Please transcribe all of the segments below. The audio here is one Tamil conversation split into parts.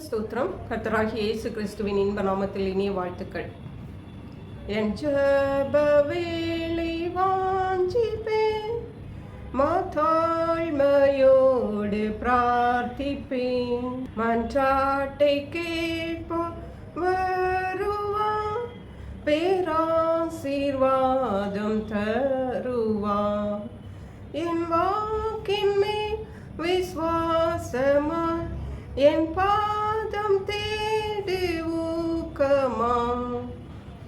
ஸ்தோத்திரம். கர்த்தராகி இயேசு கிறிஸ்துவின் இன்ப நாமத்தில் இனிய வாழ்த்துக்கள். என் ஜபவேளை வாஞ்சிப்பேன். மாத்தாழ்மையோடு பிரார்த்திப்பேன். மன்றாட்டை கேட்போ வருவா பேராசீர்வாதம் தருவா என் வாக்கின் மேல் விஸ்வாசமா என் பா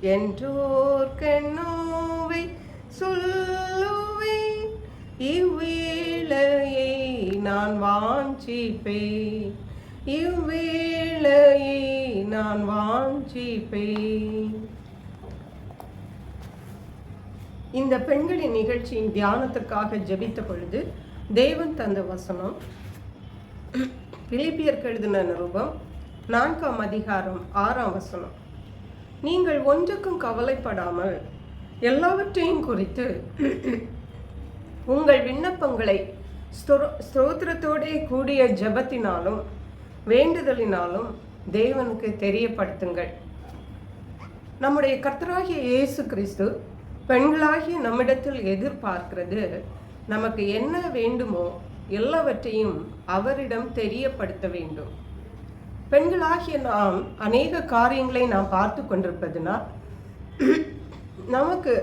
என்றோர்கண்ணோவை சொல்லுவேன். இவ்வேளையை நான் வாஞ்சிப்பேன். இவ்வேளையை நான் வாஞ்சிப்பேன். இந்த பெண்களின் நிகழ்ச்சியின் தியானத்திற்காக ஜெபித்த பொழுது தேவன் தந்த வசனம் பிலிப்பியருக்கு எழுதின நிருபம் நான்காம் அதிகாரம் ஆறாம் வசனம். நீங்கள் ஒன்றுக்கும் கவலைப்படாமல் எல்லாவற்றையும் குறித்து உங்கள் விண்ணப்பங்களை ஸ்தோத்திரத்தோடே கூடிய ஜெபத்தினாலும் வேண்டுதலினாலும் தேவனுக்கு தெரியப்படுத்துங்கள். நம்முடைய கர்த்தராகிய இயேசு கிறிஸ்து பெண்களாகிய நம்மிடத்தில் எதிர்பார்க்கிறது நமக்கு என்ன வேண்டுமோ எல்லாவற்றையும் அவரிடம் தெரியப்படுத்த வேண்டும். பெண்களாகிய நாம் அநேக காரியங்களை நாம் பார்த்து கொண்டிருப்பதுனால் நமக்கு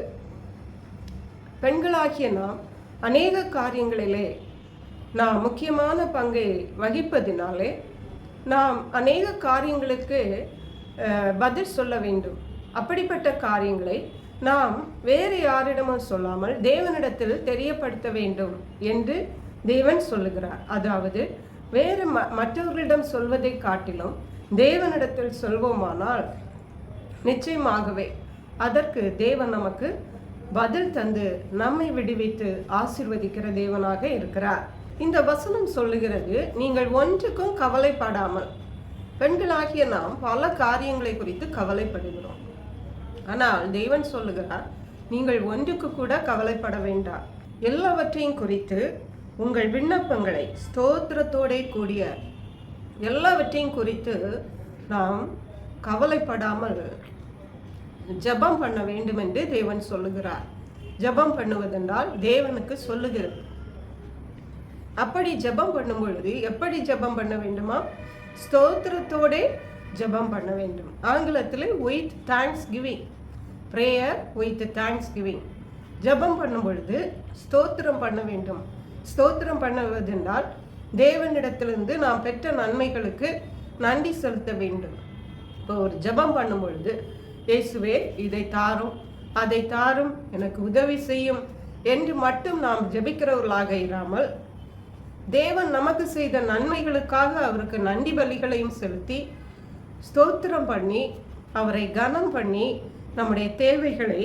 பெண்களாகிய நாம் அநேக காரியங்களிலே நாம் முக்கியமான பங்கை வகிப்பதினாலே நாம் அநேக காரியங்களுக்கு பதில் சொல்ல வேண்டும். அப்படிப்பட்ட காரியங்களை நாம் வேறு யாரிடமும் சொல்லாமல் தேவனிடத்தில் தெரியப்படுத்த வேண்டும் என்று தேவன் சொல்லுகிறார். அதாவது வேறு ம மற்றவர்களிடம் சொல்வதை காட்டிலும் தேவனிடத்தில் சொல்வோமானால் நிச்சயமாகவே அதற்கு தேவன் நமக்கு பதில் தந்து நம்மை விடுவித்து ஆசீர்வதிக்கிற தேவனாக இருக்கிறார். இந்த வசனம் சொல்லுகிறது நீங்கள் ஒன்றுக்கும் கவலைப்படாமல் பெண்களாகிய நாம் பல காரியங்களை குறித்து கவலைப்படுகிறோம். ஆனால் தெய்வன் சொல்லுகிறார் நீங்கள் ஒன்றுக்கு கூட கவலைப்பட வேண்டாம். எல்லாவற்றையும் குறித்து உங்கள் விண்ணப்பங்களை ஸ்தோத்திரத்தோடே கூடிய எல்லாவற்றையும் குறித்து நாம் கவலைப்படாமல் ஜெபம் பண்ண வேண்டும் என்று தேவன் சொல்லுகிறார். ஜெபம் பண்ணுவதென்றால் தேவனுக்கு சொல்லுகிறது. அப்படி ஜெபம் பண்ணும் பொழுது எப்படி ஜெபம் பண்ண வேண்டுமா? ஸ்தோத்திரத்தோடே ஜெபம் பண்ண வேண்டும். ஆங்கிலத்தில் with thanksgiving prayer with thanksgiving ஜெபம் பண்ணும் பொழுது ஸ்தோத்திரம் பண்ண வேண்டும். ஸ்தோத்திரம் பண்ணுவதென்றால் தேவனிடத்திலிருந்து நாம் பெற்ற நன்மைகளுக்கு நன்றி செலுத்த வேண்டும். இப்போ ஒரு ஜெபம் பண்ணும் பொழுது இயேசுவே இதை தாரும் அதை தாரும் எனக்கு உதவி செய்யும் என்று மட்டும் நாம் ஜெபிக்கிறவர்களாக இராமல் தேவன் நமக்கு செய்த நன்மைகளுக்காக அவருக்கு நன்றி பலிகளையும் செலுத்தி ஸ்தோத்திரம் பண்ணி அவரை கனம் பண்ணி நம்முடைய தேவைகளை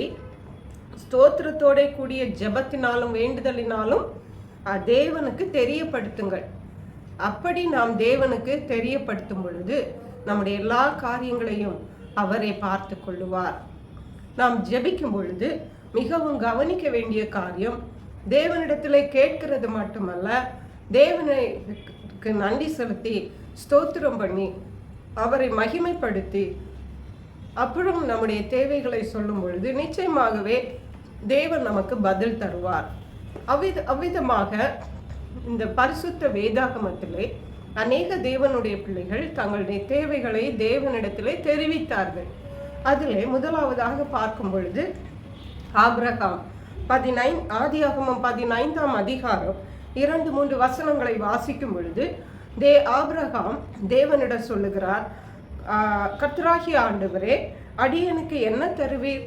ஸ்தோத்திரத்தோட கூடிய ஜெபத்தினாலும் வேண்டுதலினாலும் தேவனுக்கு தெரியப்படுத்துங்கள். அப்படி நாம் தேவனுக்கு தெரியப்படுத்தும் பொழுது நம்முடைய எல்லா காரியங்களையும் அவரை பார்த்து கொள்ளுவார். நாம் ஜெபிக்கும் பொழுது மிகவும் கவனிக்க வேண்டிய காரியம் தேவனிடத்தில் கேட்கிறது மட்டுமல்ல தேவனுக்கு நன்றி செலுத்தி ஸ்தோத்திரம் பண்ணி அவரை மகிமைப்படுத்தி அப்புறம் நம்முடைய தேவைகளை சொல்லும் பொழுது நிச்சயமாகவே தேவன் நமக்கு பதில் தருவார். அவ்வித அவ்விதமாக இந்த பரிசுத்த வேதாகமத்திலே அநேக தேவனுடைய பிள்ளைகள் தங்களுடைய தேவைகளை தேவனிடத்திலே தெரிவித்தார்கள். அதிலே முதலாவதாக பார்க்கும் பொழுது ஆப்ரகாம் பதினைந் ஆதியாகமம் பதினைந்தாம் அதிகாரம் இரண்டு மூன்று வசனங்களை வாசிக்கும் பொழுது தே ஆப்ரகாம் தேவனிடம் சொல்லுகிறார் கத்ராகி ஆண்டவரே அடியனுக்கு என்ன தருவீர்?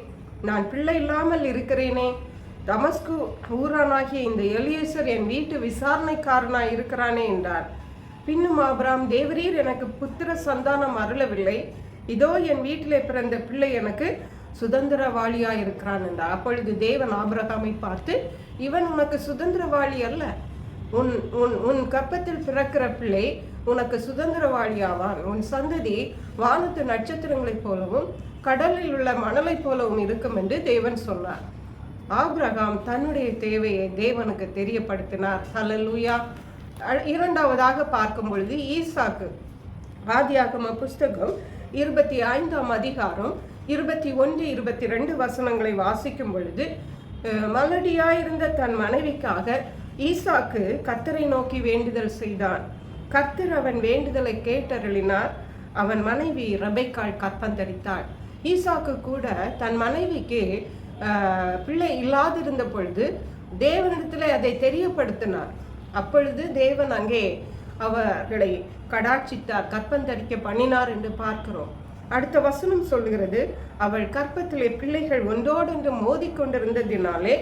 நான் பிள்ளை இல்லாமல் இருக்கிறேனே. தமஸ்கு ஊரானாகிய இந்த எலியேசர் என் வீட்டு விசாரணைக்காரனாய் இருக்கிறானே என்றார். பின்னும் ஆபராம் தேவரீர் எனக்கு புத்திர சந்தானம் அருளவில்லை. இதோ என் வீட்டிலே பிறந்த பிள்ளை எனக்கு சுதந்திரவாளியா இருக்கிறான் என்றார். அப்பொழுது தேவன் ஆபிரகாமை பார்த்து இவன் உனக்கு சுதந்திரவாளி அல்ல. உன் உன் உன் கப்பத்தில் பிறக்கிற பிள்ளை உனக்கு சுதந்திரவாளியாவான். உன் சந்ததி வானத்து நட்சத்திரங்களைப் போலவும் கடலில் உள்ள மணலைப் போலவும் இருக்கும் என்று தேவன் சொன்னார். ஆப்ரகாம் தன்னுடைய தேவையை தேவனுக்கு தெரியப்படுத்தினார். ஹலலூயா இரண்டாவதாக பார்க்கும் பொழுது ஈசாக்கு ஆதியாகம புஸ்தகம் இருபத்தி ஐந்தாம் அதிகாரம் இருபத்தி ஒன்று இருபத்தி ரெண்டு வசனங்களை வாசிக்கும் பொழுது மலடியாயிருந்த தன் மனைவிக்காக ஈசாக்கு கத்தரை நோக்கி வேண்டுதல் செய்தான். கர்த்தர் அவன் வேண்டுதலை கேட்டருளினார். அவன் மனைவி ரபைக்காள் கற்பந்தரித்தாள். ஈசாக்கு கூட தன் மனைவிக்கு பிள்ளை இல்லாதிருந்த பொழுது தேவனிடத்தில் அதை தெரியப்படுத்தினார். அப்பொழுது தேவன் அங்கே அவர்களை கடாட்சித்தார் கற்பந்தரிக்க பண்ணினார் என்று பார்க்கிறோம். அடுத்த வசனம் சொல்கிறது அவள் கற்பத்திலே பிள்ளைகள் ஒன்றோடொன்று மோதிக்கொண்டிருந்ததினாலே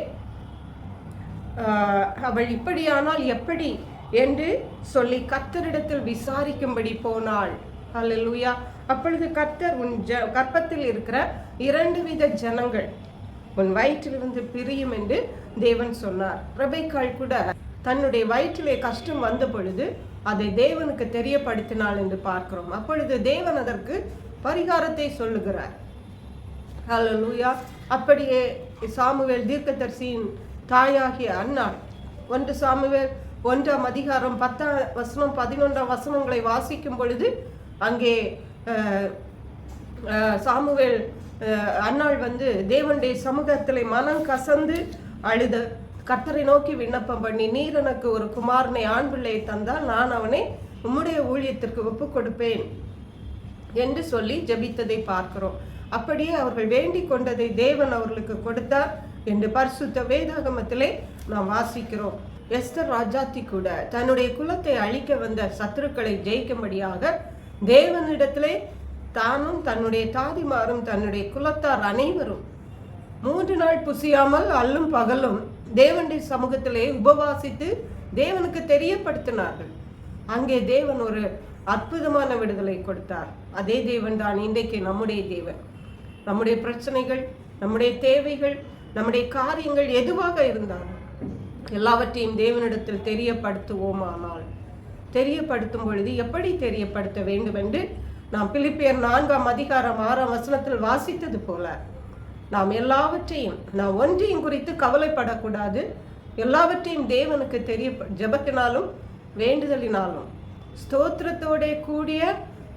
ஆஹ், அவள் இப்படியானால் எப்படி என்று சொல்லி கத்தரிடத்தில் விசாரிக்கும்படி போனாள். அல்லேலூயா அப்பொழுது கர்த்தர் உன் ஜ கற்பத்தில் இருக்கிற இரண்டு வித ஜனங்கள் உன் வயிற்றிலிருந்து பிரியும் என்று தேவன் சொன்னார். ரெபெக்காள் கூட தன்னுடைய வயிற்றிலே கஷ்டம் வந்த பொழுது அதை தேவனுக்கு தெரியப்படுத்தினாள் என்று பார்க்கிறோம். அப்பொழுது தேவன் அதற்கு பரிகாரத்தை சொல்லுகிறார். ஹalleluya அப்படியே சாமுவேல் தீர்க்கதரிசியின் தாயாகிய அன்னாள் ஒன்று சாமுவேல் ஒன்றாம் அதிகாரம் பத்தாம் வசனம் பதினொன்றாம் வசனங்களை வாசிக்கும் பொழுது அங்கே அஹ், சாமுவேல் அன்னாள் வந்து தேவனுடைய சமூகத்தில் மனம் கசந்து அழுத கர்த்தரை நோக்கி விண்ணப்பம் பண்ணி நீர் எனக்கு ஒரு குமாரனை ஆண் பிள்ளையை தந்தால் நான் அவனை உம்முடைய ஊழியத்திற்கு ஒப்புக் கொடுப்பேன் என்று சொல்லி ஜபித்ததை பார்க்கிறோம். அப்படியே அவர்கள் வேண்டிக் கொண்டதை தேவன் அவர்களுக்கு கொடுத்தார் என்று பரிசுத்த வேதாகமத்திலே நாம் வாசிக்கிறோம். எஸ்தர் ராஜாத்தி கூட தன்னுடைய குலத்தை அழிக்க வந்த சத்துருக்களை ஜெயிக்கும்படியாக தேவனிடத்திலே தானும் தன்னுடைய தாதிமாரும் தன்னுடைய குலத்தார் அனைவரும் மூன்று நாள் புசியாமல் அல்லும் பகலும் தேவனுடைய சமூகத்திலே உபவாசித்து தேவனுக்கு தெரியப்படுத்தினார்கள். அங்கே தேவன் ஒரு அற்புதமான விடுதலை கொடுத்தார். அதே தேவன் தான் இன்றைக்கு நம்முடைய தேவன். நம்முடைய பிரச்சனைகள் நம்முடைய தேவைகள் நம்முடைய காரியங்கள் எதுவாக இருந்தாலும் எல்லாவற்றையும் தேவனிடத்தில் தெரியப்படுத்துவோமானால் தெரியப்படுத்தும் பொழுது எப்படி தெரியப்படுத்த வேண்டும் என்று நாம் பிலிப்பியர் நான்காம் அதிகாரம் ஆறாம் வசனத்தில் வாசித்தது போல நாம் எல்லாவற்றையும் நாம் ஒன்றையும் குறித்து கவலைப்படக்கூடாது. எல்லாவற்றையும் தேவனுக்கு தெரிய ஜெபத்தினாலும் வேண்டுதலினாலும் ஸ்தோத்திரத்தோட கூடிய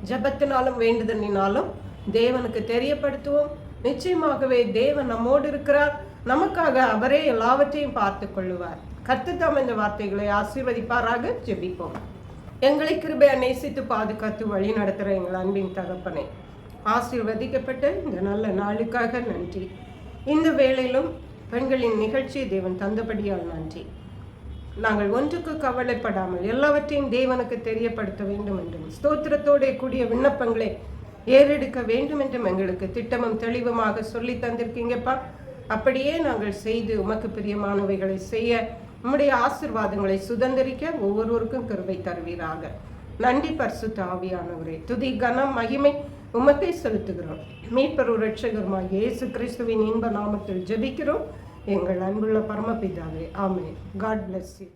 ஜெபத்தினாலும் வேண்டுதலினாலும் தேவனுக்கு தெரியப்படுத்துவோம். நிச்சயமாகவே தேவன் நம்மோடு இருக்கிறார். நமக்காக அவரே எல்லாவற்றையும் பார்த்து கொள்ளுவார். கத்துத்தாம் இந்த வார்த்தைகளை ஆசீர்வதிப்பாராக. ஜெபிப்போம். எங்களை கிருபையா நேசித்து பாதுகாத்து வழி நடத்துகிற எங்கள் அன்பின் தகப்பனை. ஆசீர்வதிக்கப்பட்ட இந்த நல்ல நாளுக்காக நன்றி. இந்த வேளையிலும் பெண்களின் நிகழ்ச்சி தேவன் தந்தபடியால் நன்றி. நாங்கள் ஒன்றுக்கு கவலைப்படாமல் எல்லாவற்றையும் தேவனுக்கு தெரியப்படுத்த வேண்டும் என்றும் ஸ்தோத்திரத்தோட கூடிய விண்ணப்பங்களை ஏறெடுக்க வேண்டும் என்றும் எங்களுக்கு திட்டமும் தெளிவுமாக சொல்லி தந்திருக்கீங்கப்பா. அப்படியே நாங்கள் செய்து உமக்கு பிரியமானவைகளை செய்ய உம்முடைய ஆசிர்வாதங்களை சுதந்திரிக்க ஒவ்வொருவருக்கும் கருவை தருவீராக. நன்றி பரிசு தாவியானவரே துதி கனம் மகிமை உமக்கை செலுத்துகிறோம். மீட்பர் ரட்சகருமா இயேசு கிறிஸ்துவின் இன்ப நாமத்தில் ஜெபிக்கிறோம். எங்கள் அன்புள்ள பரமபிதாவே ஆமே காட் பிளஸ் யூ